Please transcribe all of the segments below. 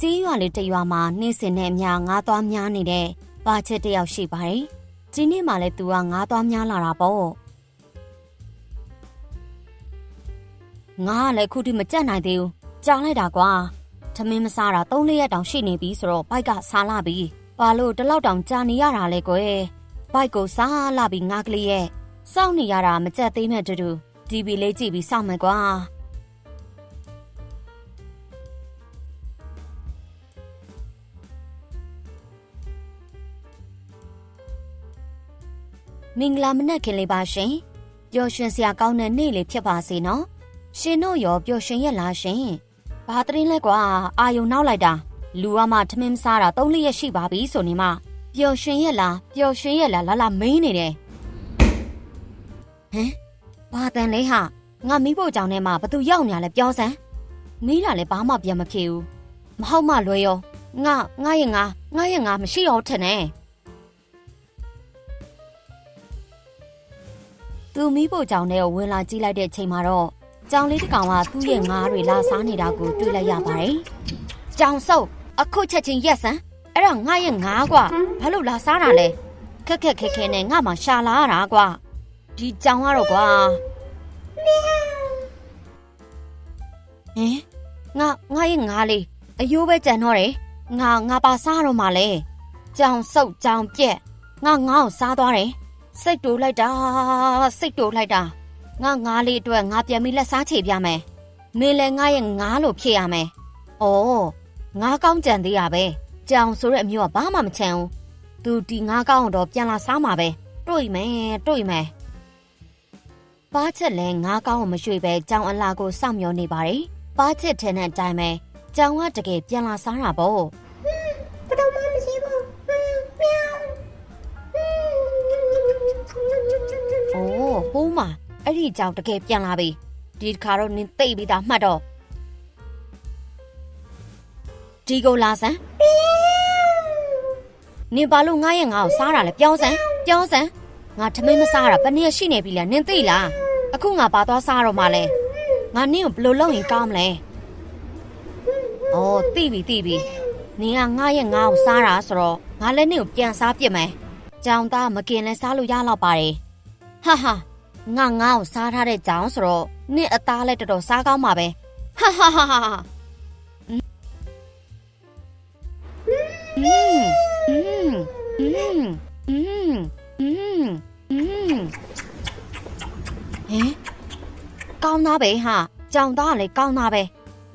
စီးရွာလေးတစ်ရွာမှာနှင်းစင်နဲ့အများငါးသွားများနေတဲ့ပါချက်တစ်ယောက်ရှိပါတယ်။ဒီနေ့မှလည်းသူကငါးသွားများလာတာပေါ့။ငါကလည်းခုထိမကြက်နိုင်သေးဘူး။ကြောင်လိုက်တာကွာ။ထမင်းမစားတာ၃ရက်တောင်ရှိနေပြီဆိုတော့ဘိုက်ကစားလာပြီ။ဘာလို့တလောက်တောင်ကြာနေရတာလဲကွယ်။ဘိုက်ကိုစားလာပြီးငါကလေးရဲ့စောင့်နေရတာမကြက်သေးမဲ့တူတူ TV လေးကြည့်ပြီးစောင့်မယ်ကွာ။ မင်္ဂလာမနက်ခင်လေးပါရှင်ပျော်ရွှင်စရာကောင်းတဲ့နေ့လေးဖြစ်ပါစေနော်ရှင်တို့ရောပျော်ရွှင်ရလားရှင်ဘာတရင်လဲကွာအာယုံနောက်လိုက်တာလူကမှထမင်းမစားတာ၃လရက်ရှိပါပြီဆိုနေမှပျော်ရွှင်ရလားပျော်ရွှင်ရလားလာလာမင်းနေတယ်ဟမ်ဘာတန်လဲဟာငါမိဖို့ကြောင့်ထဲမှာဘသူရောက်နေရလဲပြောစမ်းမိတာလည်းဘာမှပြန်မဖြစ်ဘူးမဟုတ်မှလွယ်ရောငါငါရဲ့ငါငါရဲ့ငါမရှိတော့ထင်တ သူမီးပို့ကြောင်ထဲကိုဝင်လာကြည့်လိုက်တဲ့ချိန်မှာတော့ကြောင်လေးတစ်ကောင်ကသူ့ရဲ့ငါးတွေလာစားနေတာကိုတွေ့လိုက်ရပါတယ်။ကြောင်ဆုပ်အခုချက်ချင်းရက်စမ်းအဲ့ဒါငါရဲ့ငါးကွာဘာလို့လာစားတာလဲခက်ခက်ခဲခဲနဲ့ငါမှရှာလာရတာကွာဒီကြောင်ကတော့ကွာဟင်ငါငါရဲ့ငါးလေးအယိုးပဲကြံတော့တယ်ငါငါပါစားတော့မှလဲကြောင်ဆုပ်ကြောင်ပြက်ငါငါ့ကိုစားသွားတယ် စိတ်တူလိုက်တာစိတ်တူလိုက်တာငါငါးလေးအတွက်ငါပြန်ပြီးလက်စားချေပြမယ်နေလဲငါရဲ့ငါးလို့ဖြစ်ရမယ်ဩငါးကောင်းကြံသေးရပဲကြောင်ဆိုတဲ့အမျိုးကဘာမှမချမ်းဘူးသူဒီငါးကောင်းတော့ပြန်လာစားမှာပဲတွေ့မယ်တွေ့မယ်ပါချက်လဲငါးကောင်းကိုမရွှေ့ပဲကြောင်အလာကိုစောင့်မျှော်နေပါတယ်ပါချက်ထဲနဲ့အတိုင်းပဲကြောင်ကတကယ်ပြန်လာစားတာပေါ့ အိုးဟိုးမှာအဲ့ဒီကြောင်တကယ်ပြန်လာပြီ။ဒီတစ်ခါတော့နင်သိပ်ပြီးသားမှတ်တော့ဒီကိုလာစမ်းနင်ဘာလို့ငါရဲ့ငါ့ကိုစားတာလဲပြောစမ်းပြောစမ်းငါထမင်းမစားတာဘယ်နည်းရှိနေပြီလဲနင်သိလားအခုငါပါသွားစားတော့မှလဲငါနင့်ကိုဘယ်လိုလုပ်ရင်ကောင်းမလဲအော်သိပြီသိပြီနင်ကငါရဲ့ငါ့ကိုစားတာဆိုတော့ငါလည်းနင့်ကိုပြန်စားပြစ်မယ်ကြောင်သားမกินလဲစားလို့ရတော့ပါတယ် ဟာဟာငါငါ့ကိုစားထားတဲ့ကြောင်ဆိုတော့နင့်အသားလည်းတော်တော်စားကောင်းပါပဲဟာဟာဟာဟာဟင်ကောင်းသားပဲဟာကြောင်သားလည်းကောင်းသားပဲ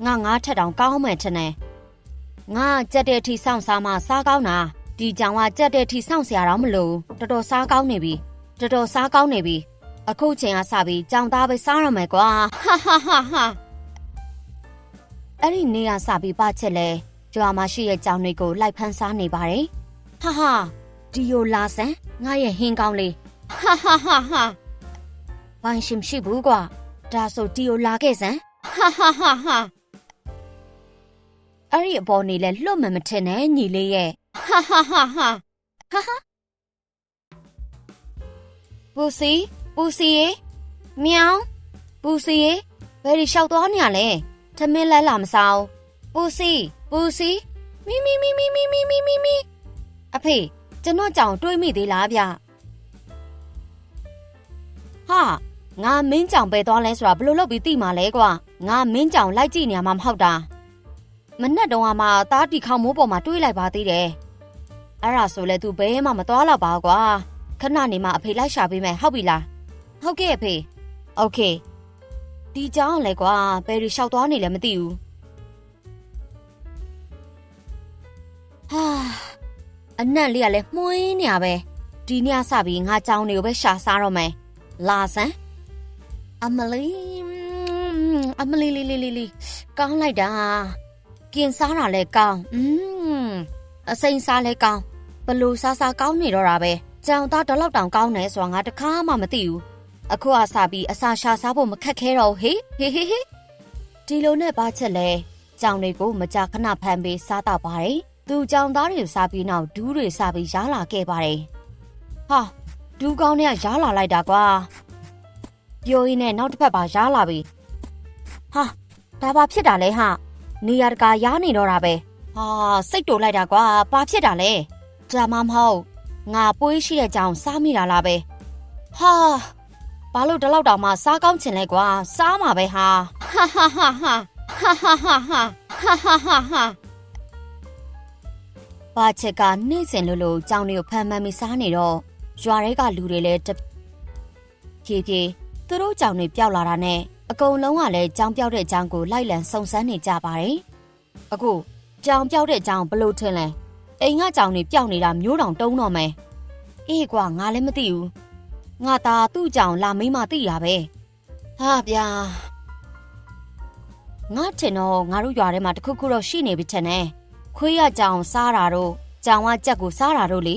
ငါငါထက်တောင်ကောင်းမယ်ထင်တယ်ငါကြက်တဲ့အထိစောင့်စားမှစားကောင်းတာဒီကြောင်ကကြက်တဲ့အထိစောင့်စရာတော့မလိုတော်တော်စားကောင်းနေပြီ တော်တော်စားကောင်းနေပြီအခုချိန်ကစပြီးကြောင်သားပဲစားရမယ်ကွာဟာဟာဟာဟာအဲ့ဒီနေ့ကစပြီးပချက်လဲကြွာမှာရှိတဲ့ကြောင်တွေကိုလိုက်ဖမ်းစားနေပါတယ်ဟာဟာဒီယိုလာဆန်ငါရဲ့ဟင်းကောင်းလေးဟာဟာဟာဟာဘိုင်းရှိမရှိဘူးကွာဒါဆိုဒီယိုလာခဲ့စမ်းဟာဟာဟာဟာအဲ့ဒီအပေါ်နေလဲလွတ်မှမထင်နဲ့ညီလေးရဲ့ဟာဟာဟာဟာဟာဟာ ပူစီပူစီရေမြောင်ပူစီရေဘယ်ဒီလျှောက်သွားနေရလဲထမင်းလဲလာမစားဘူးပူစီပူစီမီမီမီမီမီမီမီမီမီအဖေကျွန်တော်ကြောင်တွေးမိသေးလားဗျဟာငါမင်းကြောင်ပဲသွားလဲဆိုတာဘယ်လိုလုပ်ပြီးသိမှာလဲကွာငါမင်းကြောင်လိုက်ကြည့်နေရမှာမဟုတ်တာမနဲ့တုန်းကမှသားတီခေါမိုးပေါ်မှာတွေးလိုက်ပါသေးတယ်အဲ့ဒါဆိုလဲ तू ဘဲမှမသွားတော့ပါကွာ ခဏနေမှအဖေလိုက်ရှာပေးမယ်ဟုတ်ပြီလားဟုတ်ကဲ့အဖေโอเคဒီကြောင်လဲကွာဘယ်ရီလျှောက်သွားနေလဲမသိဘူးဟာအနက်လေးကလည်းမှုင်းနေရပဲဒီညစပြီးငါကြောင်တွေကိုပဲရှာစားတော့မယ်လာစမ်းအမလီအမလီလီလီလီလီကောင်းလိုက်တာကင်စားတာလဲကောင်းอืมအစိမ့်စားလဲကောင်းဘလို့စားစားကောင်းနေတော့တာပဲ ကြောင်သားတလောက်တောင်ကောင်းတယ်ဆိုတာငါတခါမှမသိဘူးအခုအစားပြီးအစာရှာစားဖို့မခက်ခဲတော့ဟေးဟေးဟေးဟေးဒီလိုနဲ့ပါချက်လဲကြောင်တွေကိုမကြာခဏဖမ်းပြီးစားတော့ပါတယ်သူကြောင်သားတွေစားပြီးနောက်ဒူးတွေစားပြီးရားလာခဲ့ပါတယ်ဟာဒူးကောင်းနဲ့ရားလာလိုက်တာကွာပြိုရင်းနဲ့နောက်တစ်ဖက်ပါရားလာပြီဟာဒါပါဖြစ်တာလဲဟာနေရာတကာရားနေတော့တာပဲဟာစိတ်တူလိုက်တာကွာဘာဖြစ်တာလဲဒါမှမဟုတ် ငါပွေးရှိတဲ့ကြောင်စားမိတာလားပဲဟာဘာလို့ဒီလောက်တောင်မှစားကောင်းချင်လဲကွာစားမှာပဲဟာဟာဟာဟာဟာဟာဟာဟာဟာဟာဟာဟာဘာချက်ကနေ့စဉ်လိုလိုကြောင်တွေကိုဖမ်းမှန်းပြီးစားနေတော့ရွာတွေကလူတွေလည်းတဖြည်းဖြည်းသူတို့ကြောင်တွေပျောက်လာတာနဲ့အကုန်လုံးကလည်းကြောင်ပျောက်တဲ့အကြောင်းကိုလိုက်လံစုံစမ်းနေကြပါတယ်အခုကြောင်ပြောက်တဲ့အကြောင်းဘလို့ထင်လဲ အိမ်ကကြောင်နေပြောက်နေတာမျိုးတောင်တုံးတော့မယ်အေးကွာငါလည်းမသိဘူးငါသာသူ့ကြောင်လာမိမသိရပဲဟာဗျာငါထင်တော့ငါတို့ရွာထဲမှာတခုခုတော့ရှိနေပြီထင်တယ်ခွေးရကြောင်စားတာတော့ကြောင်ကကြက်ကိုစားတာတော့လေ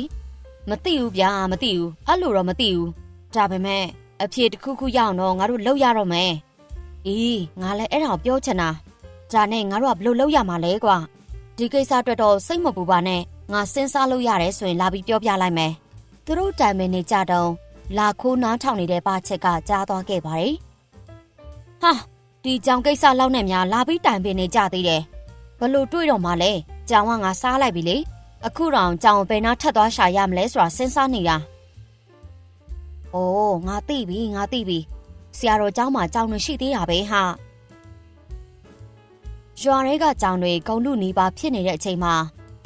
မသိဘူးဗျာမသိဘူးအဲ့လိုတော့မသိဘူးဒါပေမဲ့အဖြေတစ်ခုခုရအောင်တော့ငါတို့လောက်ရတော့မယ်အေးငါလည်းအဲ့ဒါကိုပြောချင်တာဒါနဲ့ငါတို့ကဘလို့လောက်ရမှာလဲကွာဒီကိစ္စအတွက်တော့စိတ်မပူပါနဲ့ ငါစဉ်းစားလို့ရတယ်ဆိုရင်လာပြီးပြောပြလိုက်မယ်။သူတို့တိုင်မင်နေကြတော့လာခိုးနားထောင်နေတဲ့ပါချက်ကကြားသွားခဲ့ပါတယ်။ဟာဒီကြောင်ကိစ္စလောက်နဲ့များလာပြီးတိုင်ပင်နေကြသေးတယ်။ဘလို့တွေ့တော့မှလဲ။ကြောင်ကငါစားလိုက်ပြီလေ။အခုတော့ကြောင်ဘယ်နာထက်သွားရှာရမလဲဆိုတာစဉ်းစားနေတာ။အိုးငါသိပြီငါသိပြီ။ဆရာတော်ကြောင်မှာကြောင်တွေရှိသေးတာပဲဟာ။ရွာထဲကကြောင်တွေဂုံလူနီးပါဖြစ်နေတဲ့အချိန်မှာ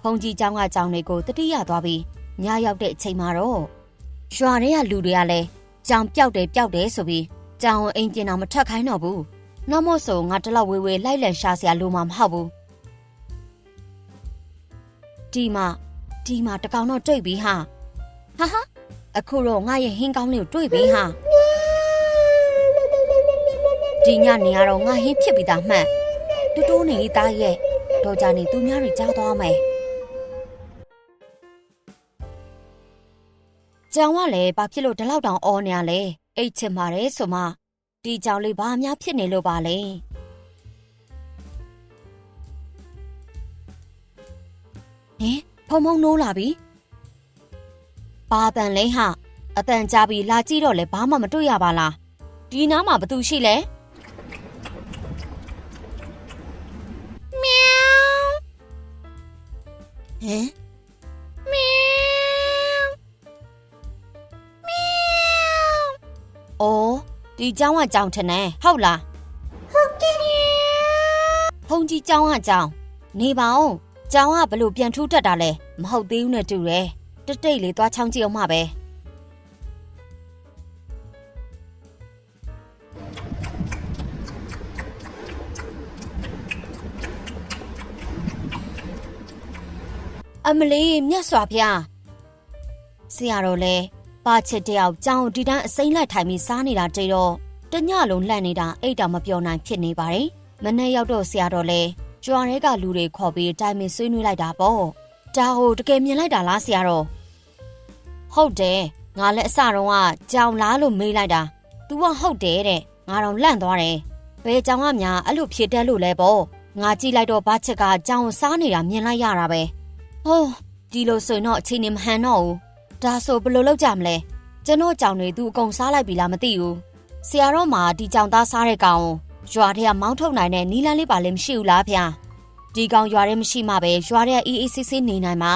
ဖုန်ကြီးကျောင်းကကြောင်တွေကိုတတိယသွားပြီးညရောက်တဲ့အချိန်မှာတော့ရွာတွေကလူတွေကလည်းကြောင်ပျောက်တယ်ပျောက်တယ်ဆိုပြီးကြောင်အိမ်ကျင်အောင်မထက်ခိုင်းတော့ဘူး။နောက်မို့ဆိုငါတလောက်ဝေးဝေးလိုက်လံရှာစရာလိုမှမဟုတ်ဘူး။ဒီမှာဒီမှာတကောင်တော့တွေ့ပြီဟာ။ဟာဟာအခုတော့ငါရဲ့ဟင်းကောင်းလေးကိုတွေ့ပြီဟာ။ဒီညနေကတော့ငါဟင်းဖြစ်ပြီးသားမှန်။တူတူနေသားရဲ့တော့ကြနေသူများတွေကြားသွားမယ်။ ကြောင်ကလည်းဘာဖြစ်လို့ဒီလောက်တောင်အော်နေရလဲ။အိတ်ချင်ပါတယ်ဆိုမှဒီကြောင်လေးဘာများဖြစ်နေလို့ပါလဲ။ဟင်ဖုံဖုံနိုးလာပြီ။ဘာတန်လဲဟာအတန်ကြပြီလာကြည့်တော့လဲဘာမှမတွေ့ရပါလား။ဒီနားမှာဘသူရှိလဲ။ဟမ် ဒီเจ้าကကြောင်ထနေဟုတ်လားဟုတ်ကဲ့ဖုန်ကြီးเจ้าကကြောင်နေပါဦးเจ้าကဘလို့ပြန်ထူးတက်တာလဲမဟုတ်သေးဘူးနဲ့တူတယ်တတိတ်လေးသွားချောင်းကြည့်အောင်မှပဲအမလီမြတ်စွာဘုရားဆရာတော်လဲ ပါချစ်တယောက်ကြောင်ဒီတန်းအစိမ့်လိုက်ထိုင်ပြီးစားနေတာကြိတော့တညလုံးလှန့်နေတာအိတ်တောင်မပြောနိုင်ဖြစ်နေပါတယ်မနေ့ရောက်တော့ဆရာတော်လဲကြွားတွေကလူတွေခေါ်ပြီးတိုင်ပင်ဆွေးနွေးလိုက်တာပေါ့ဒါဟိုတကယ်မြင်လိုက်တာလားဆရာတော်ဟုတ်တယ်ငါလည်းအစတုန်းကကြောင်လားလို့မေးလိုက်တာ तू ကဟုတ်တယ်တဲ့ငါတော့လန့်သွားတယ်ဘယ်ကြောင်ကများအဲ့လိုဖြစ်တယ်လို့လဲပေါ့ငါကြည့်လိုက်တော့ဘာချက်ကကြောင်စားနေတာမြင်လိုက်ရတာပဲဟိုးဒီလိုဆိုရင်တော့အချိန်နေမဟန်တော့ဘူး ဒါဆိုဘယ်လိုလုပ်ကြမလဲကျွန်တော်ကြောင်တွေသူအကုန်စားလိုက်ပြီလားမသိဘူးဆရာတော်မှာဒီကြောင်သားစားတဲ့ကောင်ကိုရွာထဲကမောင်းထုတ်နိုင်တဲ့နီလန်းလေးပါလည်းမရှိဘူးလားဗျာဒီကောင်ရွာထဲမရှိမှပဲရွာထဲကအေးအေးဆေးဆေးနေနိုင်မှာ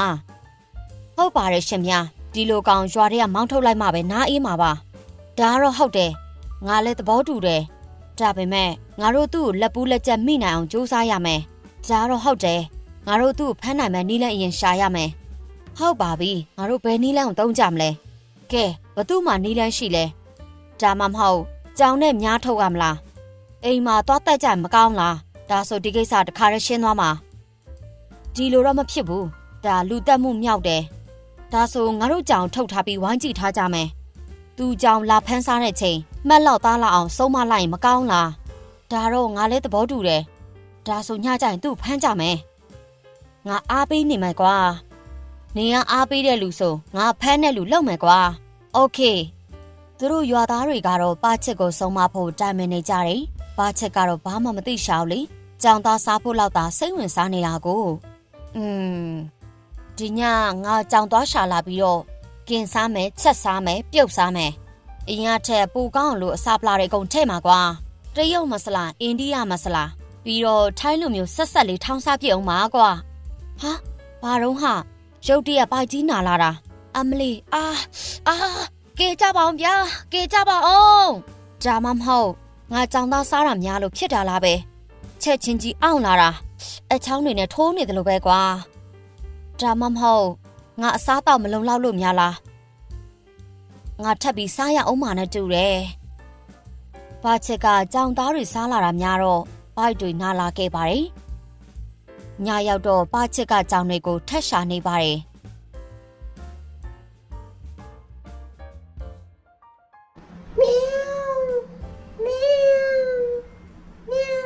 ဟုတ်ပါတယ်ရှင်ဗျာဒီလိုကောင်ရွာထဲကမောင်းထုတ်လိုက်မှပဲနားအေးမှာပါဒါကတော့ဟုတ်တယ်ငါလည်းသဘောတူတယ်ဒါပေမဲ့ငါတို့သူ့ကိုလက်ပူးလက်ချက်မိနိုင်အောင်ကြိုးစားရမယ်ဒါကတော့ဟုတ်တယ်ငါတို့သူ့ကိုဖမ်းနိုင်မယ်နီးလန်းအရင်ရှာရမယ်။ ဟုတ်ပါပြီ။ငါတို့ဘယ်နီးလန်းကိုတုံးကြမလဲ။ကဲဘသူမှနီးလန်းရှိလဲ။ဒါမှမဟုတ်ကြောင်နဲ့မြားထုတ်ရမလား။အိမ်မှာသွားတက်ကြမကောင်းလား။ဒါဆိုဒီကိစ္စတခါတည်းရှင်းသွားမှာ။ဒီလိုတော့မဖြစ်ဘူး။ဒါလူတက်မှုမြောက်တယ်။ဒါဆိုငါတို့ကြောင်ထုတ်ထားပြီးဝိုင်းကြည့်ထားကြမယ်။သူကြောင်လာဖမ်းစားတဲ့ချိန်မှတ်လောက်သားလောက်အောင်ဆုံးမလိုက်ရင်မကောင်းလား။ဒါတော့ငါလည်းသဘောတူတယ်။ဒါဆိုညကျရင်သူ့ဖမ်းကြမယ်။ငါအားပေးနေမယ်ကွာ။ နေကအားပေးတဲ့လူဆိုငါဖမ်းတဲ့လူလောက်မယ်ကွာ။ Okay ။သူတို့ရွာသားတွေကတော့ပါချစ်ကိုစုံမဖို့တိုင်ပင်နေကြတယ်။ပါချစ်ကတော့ဘာမှမသိရှာဘူးလေ။ကြောင်သားစားဖို့လောက်သာစိတ်ဝင်စားနေတာကို။อืมဒီညငါကြောင်သွားရှာလာပြီးတော့ကင်စားမယ်ချက်စားမယ်ပြုတ်စားမယ်။အရင်ကထက်ပူကောင်းလို့အစာပလာတွေအကုန်ထဲ့မှာကွာ။တရုတ်မဆလာအိန္ဒိယမဆလာပြီးတော့ထိုင်းလူမျိုးဆက်ဆက်လေးထောင်းစားပြစ်အောင်ပါကွာ။ဟာဘာတော့ဟာ ရုတ်တရက်ပိုက်ကြီးနာလာတာအမလီအာအာကဲကြပါအောင်ဗျာကဲကြပါအောင်ဒါမှမဟုတ်ငါကြောင်သားစားတာများလို့ဖြစ်တာလားပဲချက်ချင်းကြီးအောင်လာတာအချောင်းတွေနဲ့ထိုးနေတယ်လို့ပဲကွာဒါမှမဟုတ်ငါအစားတော့မလုံလောက်လို့များလားငါထပ်ပြီးစားရအောင်မနဲ့တူတယ်ဘာချက်ကကြောင်သားတွေစားလာတာများတော့ဘိုက်တွေနာလာခဲ့ပါတယ် ညရောက်တော့ပါချက်ကကြောင်တွေကိုထက်ရှာနေပါတယ်။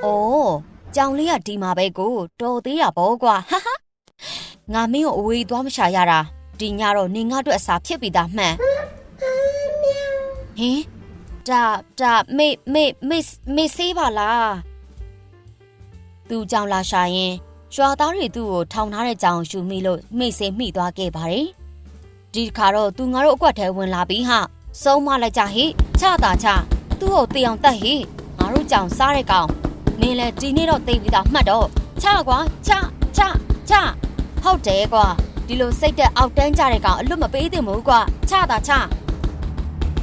အိုးကြောင်လေးကဒီမှာပဲကိုတော်သေးရပေါ့ကွာဟာဟာငါမင်းကိုအဝေးသွားမရှာရတာဒီညတော့နေငါတို့အစာဖြစ်ပြီးသားမှန်ဟင်ဒါဒါမေမေမေမေဆေးပါလားသူကြောင်လာရှာရင် ရွာသားတွေသူ့ကိုထောင်ထားတဲ့ကြောင်ရှူမိလို့မေဆေးမိသွားခဲ့ပါတယ်ဒီတစ်ခါတော့သူငါတို့အကွက်ထဲဝင်လာပြီးဟာစုံမလိုက်ကြဟိချတာချသူ့ကိုတေအောင်တက်ဟိငါတို့ကြောင်စားတဲ့ကောင်နင်းလဲဒီနေ့တော့သိပြီသားမှတ်တော့ချကွာချချချဟုတ်တယ်ကွာဒီလိုစိတ်သက်အောက်တန်းကြတဲ့ကောင်အလွတ်မပေးသင့်ဘူးကွာချတာချ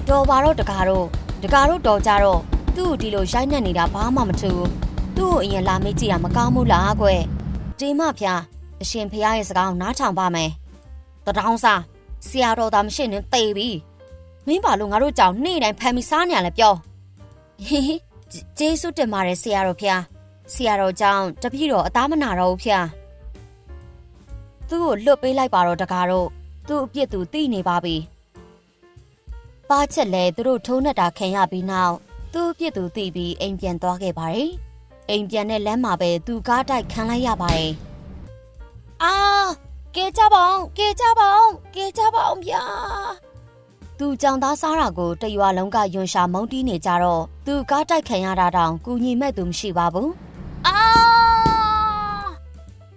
တော်ပါတော့တကားတော့တကားတော့တော်ကြတော့သူ့ကိုဒီလိုရိုက်နှက်နေတာဘာမှမထူးသူ့ကိုအရင်လာမေးကြည့်တာမကောင်းဘူးလားကွယ် ဒီမဖျားအရှင်ဖျားရဲ့စကားကိုနားထောင်ပါမယ်တတောင်းစားဆရာတော်သားမရှိနေတေပြီမင်းဘာလို့ငါတို့ကြောင့်နေ့တိုင်းဖမ်းပြီးစားနေရလဲပြောဟိဟိကျေးဇူးတင်ပါတယ်ဆရာတော်ဖျားဆရာတော်ကြောင့်တပည့်တော်အသားမနာတော့ဘူးဖျားသူ့ကိုလွတ်ပေးလိုက်ပါတော့တကားတော့သူ့အပြစ်သူသိနေပါပြီပါချက်လဲသူတို့ထုံးနှက်တာခံရပြီးနောက်သူ့အပြစ်သူသိပြီးအိမ်ပြန်သွားခဲ့ပါတယ် အိမ်ပြန်တဲ့လမ်းမှာပဲသူကားတိုက်ခံလိုက်ရပါတယ်အာကဲကြပါအောင်ကဲကြပါအောင်ကဲကြပါအောင်ဗျာသူကြောင်သားစားတာကိုတရွာလုံးကယွန်ရှာမုန်းတီးနေကြတော့သူကားတိုက်ခံရတာတောင်ကူညီမဲ့သူမရှိပါဘူး။အာ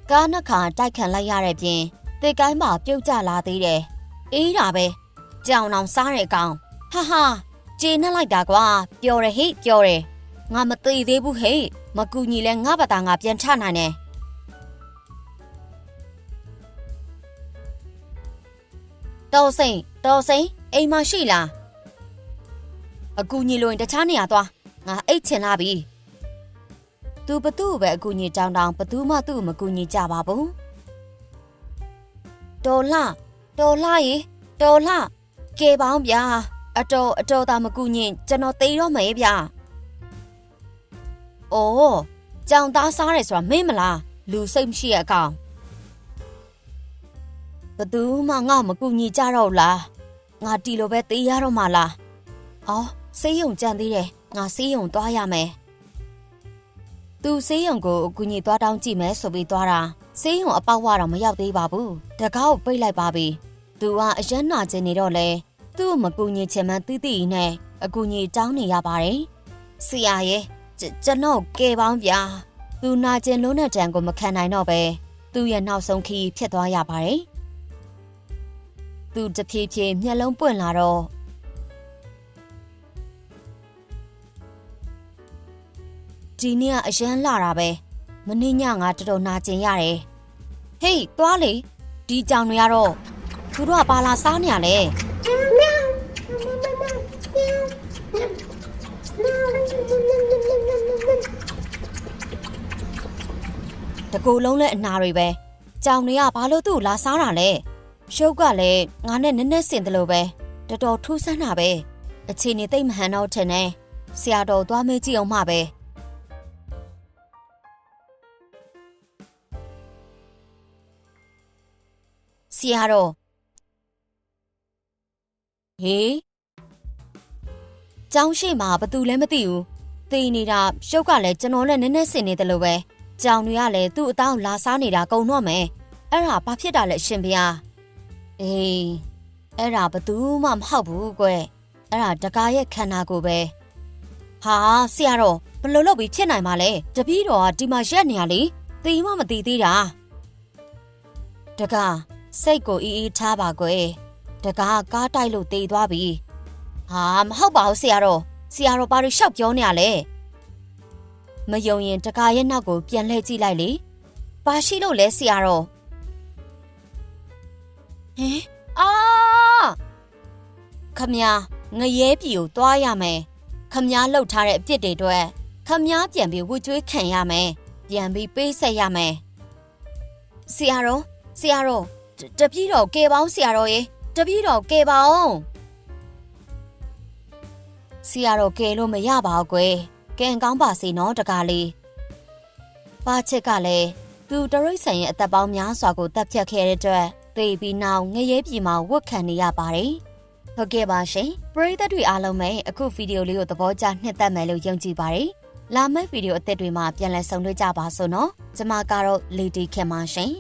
ကားနှစ်ခါတိုက်ခံလိုက်ရတဲ့ပြင်တစ်ကိုင်းမှာပြုတ်ကျလာသေးတယ်။အေးတာပဲ။ကြောင်အောင်စားတဲ့ကောင်။ဟာဟာကျေနှက်လိုက်တာကွာ။ပျော်တယ်ဟိပျော်တယ်။ငါမသေးသေးဘူးဟိမကူညီလဲငါဘာသာငါပြန်ချနိုင်တယ်။တော်စိန်တော်စိန်အိမ်မရှိလားအကူညီလို့ရင်တခြားနေရာသွားငါအိတ်ချင်လာပြီသူဘသူ့ကိုပဲအကူညီတောင်းတောင်းဘသူမှသူ့ကိုမကူညီကြပါဘူးတော်လှတော်လှရေတော်လှကဲပေါင်းဗျာအတော်အတော်သာမကူညီကျွန်တော်သိတော့မယ်ဗျာ အိုးကြောင်သားစားတယ်ဆိုတာမင်းမလားလူစိတ်မရှိရအကောင်ဘသူမှငါ့ကိုမကူညီကြတော့ဘူးလားငါတီလိုပဲသေးရတော့မှလား။အော်ဆေးရုံကြံသေးတယ်။ငါဆေးရုံသွားရမယ်။သူဆေးရုံကိုအကူကြီးသွားတောင်းကြည့်မယ်ဆိုပြီးသွားတာ။ဆေးရုံအပေါက်ဝတော့မရောက်သေးပါဘူး။တကားကိုပိတ်လိုက်ပါပြီ။သူကအရန်နာကျင်နေတော့လေသူ့ကိုမကူညီချင်မှန်းသိသိနဲ့အကူကြီးတောင်းနေရပါတယ်။ဆရာရဲ့ ကျွန်တော်ကဲပေါင်းဗျာ။သူနာကျင်လုံးတဲ့တံကိုမခံနိုင်တော့ပဲသူ့ရဲ့နောက်ဆုံးခီးဖြစ်သွားရပါတယ်။သူတဖြည်းဖြည်းမျက်လုံးပွင့်လာတော့ဒီနေ့ကအရန်လာတာပဲမနေ့ညငါတော်တော်နာကျင်ရတယ်ဟေးသွားလေဒီကြောင်တွေကတော့သူတို့ကပါလာစားနေရလဲ တကူလုံးနဲ့အနာတွေပဲကြောင်တွေကဘာလို့သူ့ကိုလာစားတာလဲရှုပ်ကလည်းငါနဲ့နည်းနည်းစင်တယ်လို့ပဲတော်တော်ထူးဆန်းတာပဲအခြေအနေသိမ့်မဟန်တော့ထင်တယ်ဆရာတော်သွားမေးကြည့်အောင်မှပဲဆရာတော်ဟေးကျောင်းရှိမှာဘသူလည်းမသိဘူးသိနေတာရှုပ်ကလည်းကျွန်တော်လည်းနည်းနည်းစင်နေတယ်လို့ပဲ ကြောင်တွေကလည်းသူ့အတောင်လာစားနေတာကုံတော့မယ်အဲ့ဒါဘာဖြစ်တာလဲရှင်ဗျာအေးအဲ့ဒါဘသူမှမဟုတ်ဘူးကွအဲ့ဒါတကားရဲ့ခန္ဓာကိုယ်ပဲဟာဆရာတော်ဘယ်လိုလုပ်ပြီးဖြစ်နိုင်မှာလဲတပည့်တော်ကဒီမှာရက်နေရလေတီမှမတီသေးတာတကားစိတ်ကိုအေးအေးထားပါကွယ်တကားကားတိုက်လို့တေသွားပြီဟာမဟုတ်ပါဘူးဆရာတော်ဆရာတော်ဘာလို့ရှောက်ပြောနေရလဲ မယုံရင်တကားရဲ့နောက်ကိုပြန်လှည့်ကြည့်လိုက်လေဘာရှိလို့လဲဆရာတော်ဟင်အာခမည်းငရဲပြည်ကိုတွားရမယ်ခမည်းလှုပ်ထားတဲ့အပြစ်တွေအတွက်ခမည်းပြန်ပြီးဝှကျွေးခံရမယ်ပြန်ပြီးပေးဆက်ရမယ်ဆရာတော်ဆရာတော်တတပည့်တော်ကယ်ပေါင်းဆရာတော်ရေတပည့်တော်ကယ်ပါအောင်ဆရာတော်ကယ်လို့မရပါဘူးကွယ် ကံကောင်းပါစေနော်တကားလေးပါချစ်ကလည်းသူတရိတ်ဆန်ရဲ့အသက်ပေါင်းများစွာကိုတပ်ဖြတ်ခဲ့တဲ့အတွက်သေပြီးနောက်ငရဲပြည်မှာဝတ်ခံနေရပါတယ်ဟုတ်ကဲ့ပါရှင်ပရိသတ်တွေအားလုံးပဲအခုဗီဒီယိုလေးကိုသဘောကျနှစ်သက်မယ်လို့ယုံကြည်ပါတယ်လာမယ့်ဗီဒီယိုအသစ်တွေမှာပြန်လည်ဆုံတွေ့ကြပါစို့နော်ကျွန်မကတော့ Lady Kim ပါရှင်